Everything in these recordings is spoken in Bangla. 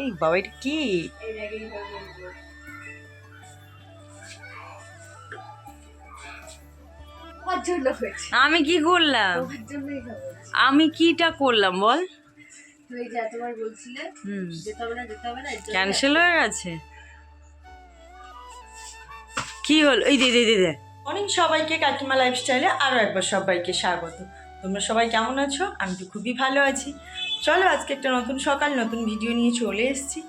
এই বাবা এটা কি আমি কি করলাম? তোমার জন্যই হবে। আমি কিটা করলাম বল? ক্যান্সেল হয়ে গেছে? কি হলো? এই দে দে দে দে। অনেক সবাইকে কাকিমা লাইফস্টাইলে আরও একবার সবাইকে স্বাগত। তোমরা সবাই কেমন আছো? আমি তো খুবই ভালো আছি। চলো আজকে একটা নতুন সকাল, নতুন ভিডিও নিয়ে চলে এসেছি।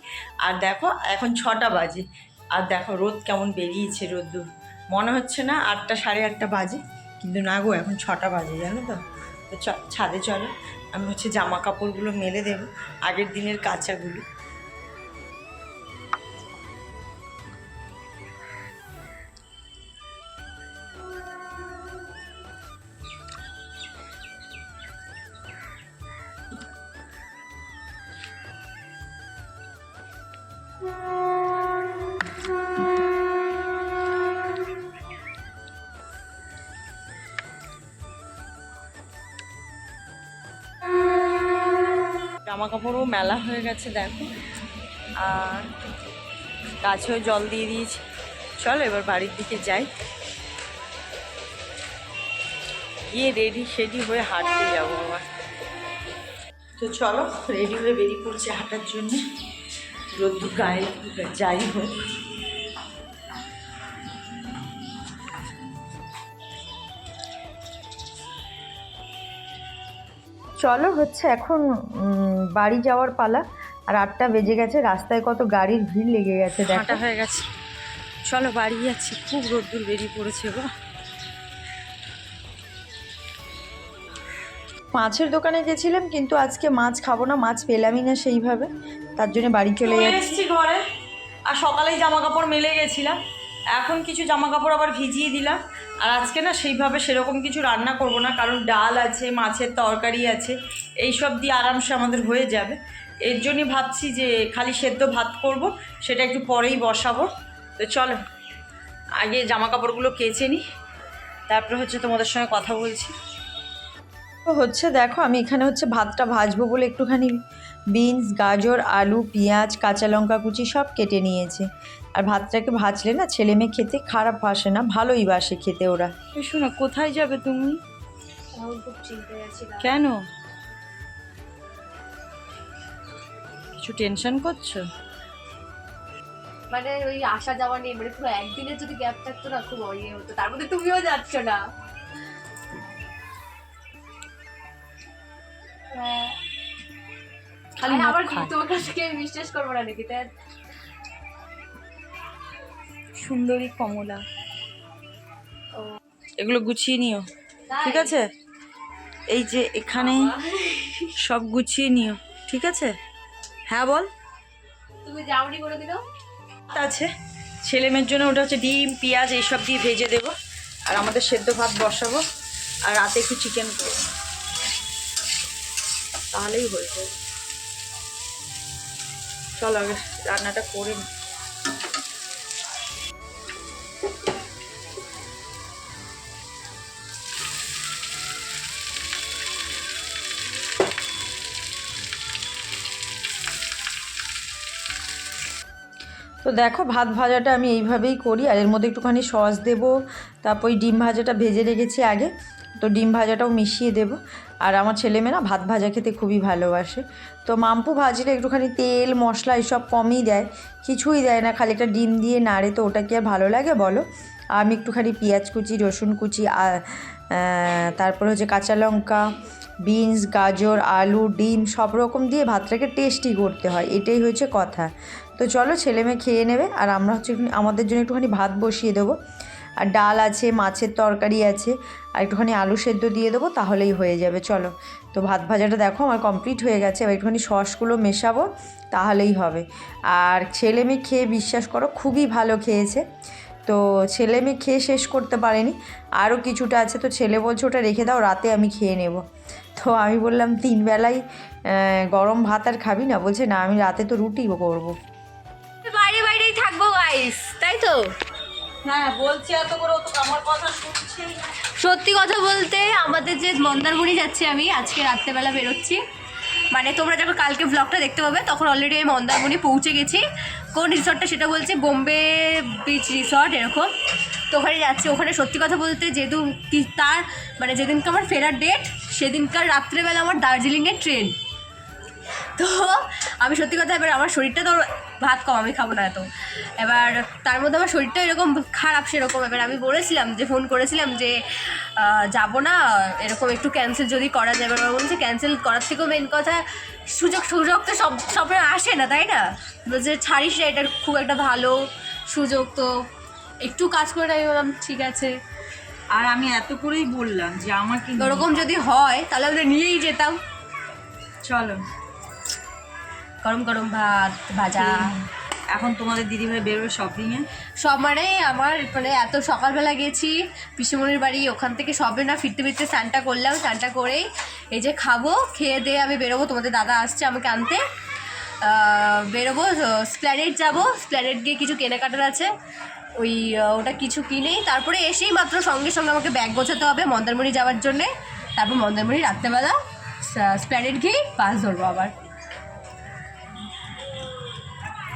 আর দেখো, এখন ছটা বাজে। আর দেখো, রোদ কেমন বেরিয়েছে রোদ্দুর। মনে হচ্ছে না আটটা সাড়ে আটটা বাজে, কিন্তু না গো, এখন ছটা বাজে, জানো তো? তো ছাদে চলো। আমি হচ্ছে জামা কাপড়গুলো মেলে দেবো, আগের দিনের কাঁচাগুলো। জামা কাপড়ও মেলা হয়ে গেছে, দেখো। আর গাছেও জল দিয়ে দিয়েছি। চলো এবার বাড়ির দিকে যাই। গিয়ে রেডি সেডি হয়ে হাঁটতে যাব আবার। তো চলো রেডি হয়ে বেরিয়ে পড়ছে হাঁটার জন্য। রোদ্দুর গায়ে যাই হোক। চলো হচ্ছে এখন বাড়ি যাওয়ার পালা। আর আটটা বেজে গেছে রাস্তায় কত গাড়ির ভিড় লেগে গেছে দেখা। হয়ে গেছে। চলো বাড়ি যাচ্ছি খুব রোদ্দুর বেরিয়ে পড়েছে গো। মাছের দোকানে গেছিলাম কিন্তু আজকে মাছ খাব না মাছ পেলামই না সেইভাবে। তার জন্য বাড়ি চলে যাচ্ছি। ঘরে। আর সকালেই জামা কাপড় মেলে গেছিলাম। এখন কিছু জামা কাপড় আবার ভিজিয়ে দিলাম। আর আজকে না সেইভাবে সেরকম কিছু রান্না করব না, কারণ ডাল আছে, মাছের তরকারি আছে এই সব দিয়ে আরামসে আমাদের হয়ে যাবে। এর জন্যই ভাবছি যে খালি সেদ্ধ ভাত করব, সেটা একটু পরেই বসাবো। তো চলো, আগে জামা কাপড়গুলো কেচে নিই, তারপরে হচ্ছে তোমাদের সঙ্গে কথা বলছি। হচ্ছে দেখো আমি এখানে হচ্ছে ভাতটা ভাজবো বলে একটুখানি বিনস গাজর আলু পেঁয়াজ কাঁচা লঙ্কা কুচি সব কেটে নিয়েছে। আর ভাতটাকে ভাজলে না ছেলে মেয়ে খেতে খারাপ বাসে না ভালোই বাসে খেতে ওরা। শোনো কোথায় যাবে তুমি? চিন্তায় কেন? কিছু টেনশন করছ? মানে ওই আসা যাওয়া নিয়ে মানে পুরো একদিনের যদি গ্যাপ থাকতো না খুব ইয়ে হতো। তার মধ্যে তুমিও যাচ্ছ না। খালি আবার। তোমার কাছে বিশ্বাস করব না নাকি? তাই সুন্দরী কমলা। এগুলো গুছিয়ে নিও। ঠিক আছে? এই যে এখানে সব গুছিয়ে নিও। ঠিক আছে? হ্যাঁ বল। তুমি যাওনি করে দিল আছে। ছেলে মেয়ের জন্য ওটা হচ্ছে ডিম পেঁয়াজ এইসব দিয়ে ভেজে দেবো। আর আমাদের সেদ্ধ ভাত বসাবো। আর রাতে একটু চিকেন করব। তাহলেই হয়ে যাবে। চলো আগে রান্নাটা করে। তো দেখো ভাত ভাজাটা আমি এইভাবেই করি, আর এর মধ্যে একটুখানি সস দেব, তারপর ওই ডিম ভাজাটা ভেজে রেখেছি আগে তো ডিম ভাজাটাও মিশিয়ে দেব। আর আমার ছেলেমেয়েরা ভাত ভাজা খেতে খুবই ভালোবাসে। তো মাম্পু ভাজলে একটুখানি তেল, মশলা এসব কমই দেয়, কিছুই দেয় না, খালি একটা ডিম দিয়ে নাড়ে। তো ওটা কি আর ভালো লাগে বলো? আমি একটুখানি পেঁয়াজ কুচি, রসুন কুচি তারপর হচ্ছে কাঁচা লঙ্কা, বিনস, গাজর, আলু, ডিম সব রকম দিয়ে ভাতটাকে টেস্টি করতে হয়। এটাই হচ্ছে কথা। তো চলো ছেলে মেয়ে খেয়ে নেবে, আর আমরা হচ্ছে আমাদের জন্য একটুখানি ভাত বসিয়ে দেবো। আর ডাল আছে, মাছের তরকারি আছে, আর একটুখানি আলু সেদ্ধ দিয়ে দেবো, তাহলেই হয়ে যাবে। চলো, তো ভাত ভাজাটা দেখো, আমার কমপ্লিট হয়ে গেছে। এবার একটুখানি সসগুলো মেশাবো, তাহলেই হবে। আর ছেলে মেয়ে খেয়ে বিশ্বাস করো, খুবই ভালো খেয়েছে। তো ছেলে মেয়ে খেয়ে শেষ করতে পারেনি। আরও কিছুটা আছে, তো ছেলে বলছে ওটা রেখে দাও, রাতে আমি খেয়ে নেব। তো আমি বললাম, তিন বেলায় গরম ভাত আর খাবি না? বলছে, না, আমি রাতে তো রুটি করব। বাইরে বাইরেই থাকব গাইস তাই তো? সত্যি কথা বলতে আমাদের যে মন্দারমণি যাচ্ছি আমি, আজকে রাত্রেবেলা বেরোচ্ছি। মানে তোমরা যখন কালকে ব্লগটা দেখতে পাবে, তখন অলরেডি আমি মন্দারমণি পৌঁছে গেছি। কোন রিসর্টটা সেটা বলছে বোম্বে বিচ রিসর্ট এরকম। তো ওখানে যাচ্ছি। ওখানে সত্যি কথা বলতে যেহেতু তার মানে যেদিনকে আমার ফেরার ডেট সেদিনকার রাত্রেবেলা আমার দার্জিলিংয়ের ট্রেন তো আমি সত্যি কথা এবার আমার শরীরটা তো ভাত কম আমি খাব না এত। এবার তার মধ্যে আমার শরীরটা এরকম খারাপ সেরকম। এবার আমি বলেছিলাম যে ফোন করেছিলাম যে যাব না এরকম একটু ক্যান্সেল যদি করা যায়। এবার বলছে ক্যান্সেল করার থেকেও মেন কথা সুযোগ সুযোগ তো সব সবাই আসে না তাই না? বলছে ছাড়িস না এটা খুব একটা ভালো সুযোগ তো। একটু কাজ করে আমি বললাম ঠিক আছে। আর আমি এত করেই বললাম যে আমাকে নিয়ে- ওরকম যদি হয় তাহলে আমরা নিয়েই যেতাম। চলো। গরম গরম ভাত ভাজা। এখন তোমাদের দিদিভাই বেরোবে শপিংয়ে সব মানে আমার মানে এত সকালবেলা গেছি পিসিমণির বাড়ি ওখান থেকে সবে না ফিরতে ফিরতে স্নানটা করলাম স্নানটা করেই এই যে খাব খেয়ে দিয়ে আমি বেরোবো তোমাদের দাদা আসছে আমাকে আনতে। বেরোবো স্প্ল্যানেট যাব স্প্ল্যানেট গিয়ে কিছু কেনাকাটার আছে। ওই ওটা কিছু কিনেই তারপরে এসেই মাত্র সঙ্গে সঙ্গে আমাকে ব্যাগ গোছাতে হবে মন্দারমণি যাওয়ার জন্যে। তারপর মন্দারমণি রাত্রেবেলা স্প্ল্যানেট গিয়েই বাস ধরবো আবার।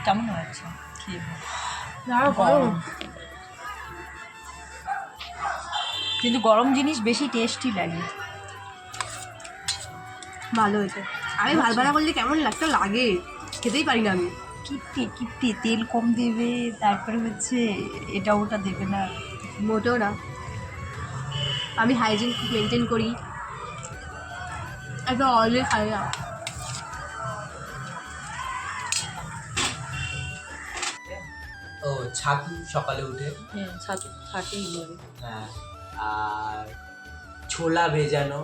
কেমন হয়েছে? কিন্তু গরম জিনিস বেশি টেস্টি লাগে। ভালো হয়েছে। আমি ভালো ভাড়া করলে কেমন লাগতো লাগে। খেতেই পারি না আমি। কিপ্পি কিপ্পি তেল কম দেবে তারপরে হচ্ছে এটা ওটা দেবে না। মোটেও না। আমি হাইজিন খুব মেনটেন করি। একদম অয়েলি খাই না। ও ছাতু সকালে উঠে। হ্যাঁ ছাতু থাকেই ঘরে। হ্যাঁ আর ছোলা ভেজানো।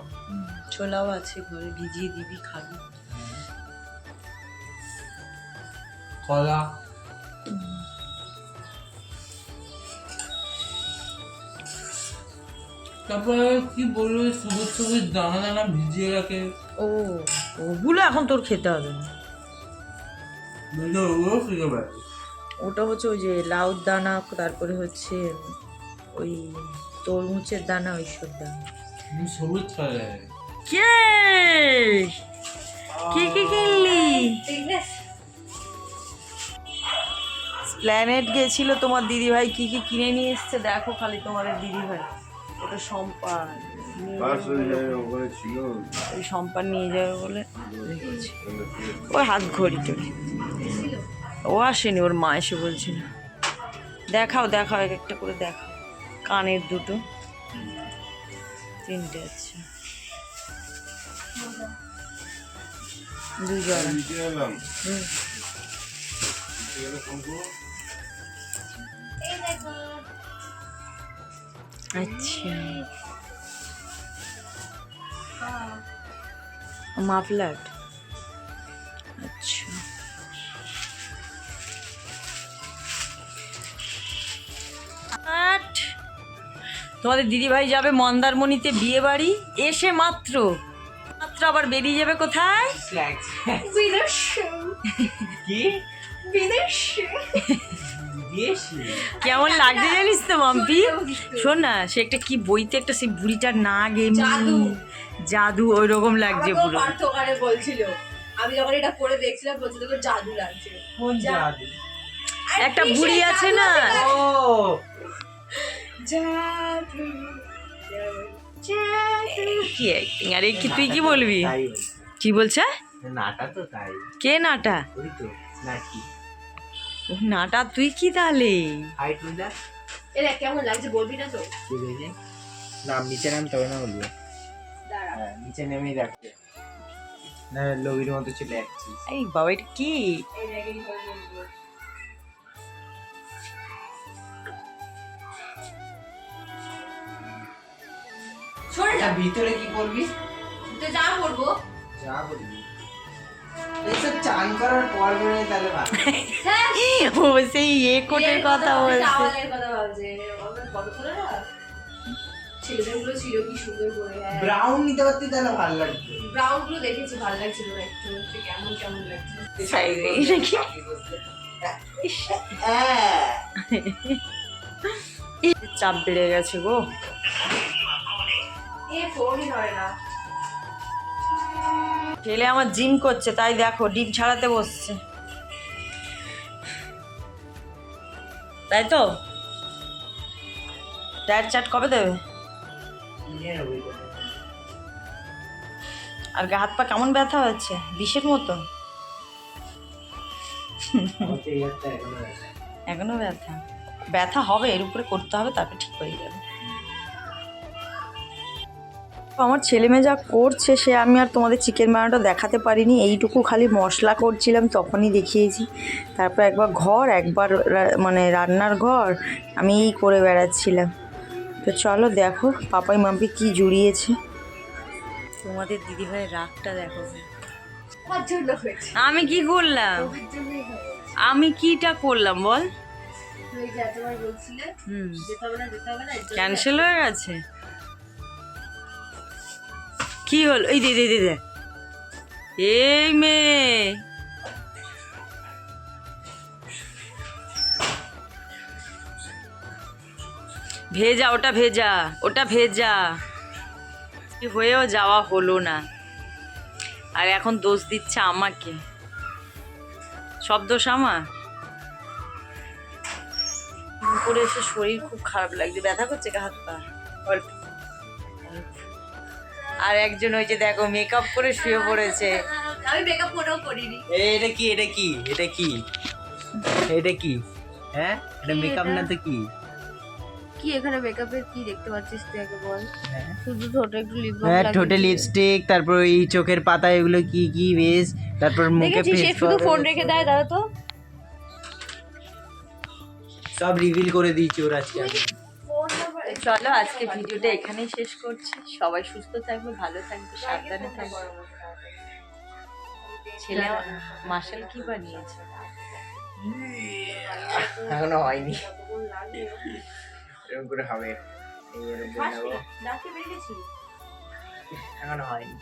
ছোলাও আছে ঘরে ভিজিয়ে দিবি খাবি। কলা। তারপরে কি বলল সবুজ সবুজ দানা দানা ভিজিয়ে রাখে। ও ওগুলো এখন তোর খেতে হবে না। ওগুলো শিখে বেড়ায় ওটা হচ্ছে ওই যে লাউর দানা তারপরে হচ্ছে ওই তরমুজের দানা ওইসব দানা। সবুজ কে? কি কি কিনলি? প্ল্যানেট গেছিল তোমার দিদিভাই কি কি কিনে নিয়ে এসছে? দেখো খালি তোমার দিদিভাই। ওটা সম্পান বলে- ওই সম্পান নিয়ে যাবে বলে। ওই হাত ঘড়ি টড়ি ও আসেনি ওর মা এসে বলছিল। দেখাও দেখাও এক একটা করে দেখাও। কানের দুটো। তিনটে দুই জোড়া। করব আচ্ছা। মাফলার। আচ্ছা। তোমাদের দিদিভাই যাবে মন্দারমণিতে বিয়ে বাড়ি এসে মাত্র। মাত্র আবার বেরিয়ে যাবে কোথায়? কেমন লাগছে জানিস তো মাম্পি? শোন না সে একটা কি বইতে একটা সেই বুড়িটার নাগ এমনি। জাদু। জাদু ওই রকম লাগছে পুরো। বলছিল। আমি যখন এটা পরে দেখছিলাম বলছিল জাদু লাগছে। একটা বুড়ি আছে না? ও। কি acting? আরে কি তুই কি বলবি? কি বলছে? নাটা তো তাই। কে নাটা? নাকি। ও নাটা তুই কি তাহলে? হাই কেমন লাগছে বলবি না তো? নাম নিচে নাম তবে না বলব। হ্যাঁ নিচে নেমেই রাখতে না লবির মতো চলে যাচ্ছিস। এই বাবা এটা কি? সরে যা। ভিতরে কি করবি? তো যা করব। যা বলবি এইসব চান করার পর তাহলে ভালো। হ্যাঁ। ও সেই এ কোটের কথা বলছে। টাওয়ালের কথা ভাবছে আমার ফটো তোলে না। ছেলেদের ছিল কি সুন্দর করে হ্যাঁ। ব্রাউন নিতে পারতি তাহলে ভালো লাগতো। ব্রাউনগুলো দেখেছি ভালো লাগছিল একটু। কেমন কেমন লাগছে। হ্যাঁ। চাপ বেড়ে গেছে গো। ফোনই ধরে না। ছেলে আমার জিম করছে তাই দেখো ডিম ছাড়াতে বসছে। তাই তো? ডায়েট চাট কবে দেবে? আর গা হাত পা কেমন ব্যথা হচ্ছে বিষের মতো? এখনও ব্যথা। ব্যথা হবে এর উপরে করতে হবে তারপর ঠিক হয়ে যাবে। আমার ছেলে মেয়ে যা করছে সে আমি আর তোমাদের চিকেন বানানোটা দেখাতে পারিনি। এইটুকু খালি মশলা করছিলাম তখনই দেখিয়েছি। তারপর একবার ঘর একবার মানে রান্নার ঘর আমি এই করে বেড়াচ্ছিলাম। তো চলো দেখো পাপাই মাম্পি কি জুড়িয়েছে। তোমাদের দিদিভাইয়ের রাগটা দেখো। আমি কি করলাম? আমি কিটা করলাম বল। ক্যান্সেল হয়ে এতবার কি হলো? এই দে দে দে দে। এই মেয়ে। ভেজা, ওটা ভেজা ওটা ভেজা। হয়েও যাওয়া হলো না। আর এখন দোষ দিচ্ছে আমাকে। সব দোষ আমার? করে এসে শরীর খুব খারাপ লাগছে। ব্যথা করছে হাত পা। অল্প। আর একজন ওই যে দেখো মেকআপ করে শুয়ে পড়েছে। আমি মেকআপ কোনেও করিনি। এটা কি এটা কি এটা কি? এটা কি? হ্যাঁ? এটা মেকআপ না তো কি? কি এখানে মেকআপের কি দেখতে পাচ্ছিস তুই আগে বল। হ্যাঁ। শুধু ঠোঁটে একটু লিপ হ্যাঁ ঠোঁটে লিপস্টিক তারপর এই চোখের পাতা এগুলো কি কি বেশ? তারপর মুখে দেখেছিস শুধু ফোন রেখে দেয় তো? সব রিভিল করে দিয়েছি ওর আজকে আমি। চলো আজকে ভিডিওটা এখানেই শেষ করছি। সবাই সুস্থ থাকবে ভালো থাকবে সাবধানে থাকবে। ছেলে মার্শাল কি বানিয়েছে? এখনও হয়নি। এরকম করে হবে। এখনও হয়নি।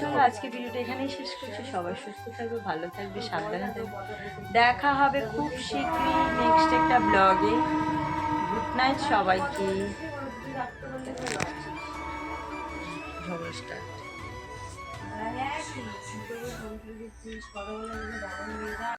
চলো আজকে ভিডিওটা এখানেই শেষ করছি। সবাই সুস্থ থাকবে ভালো থাকবে সাবধানে থাকবে। দেখা হবে খুব শীঘ্রই নেক্সট একটা ব্লগে নাইট সবাইকে ঝগড়া.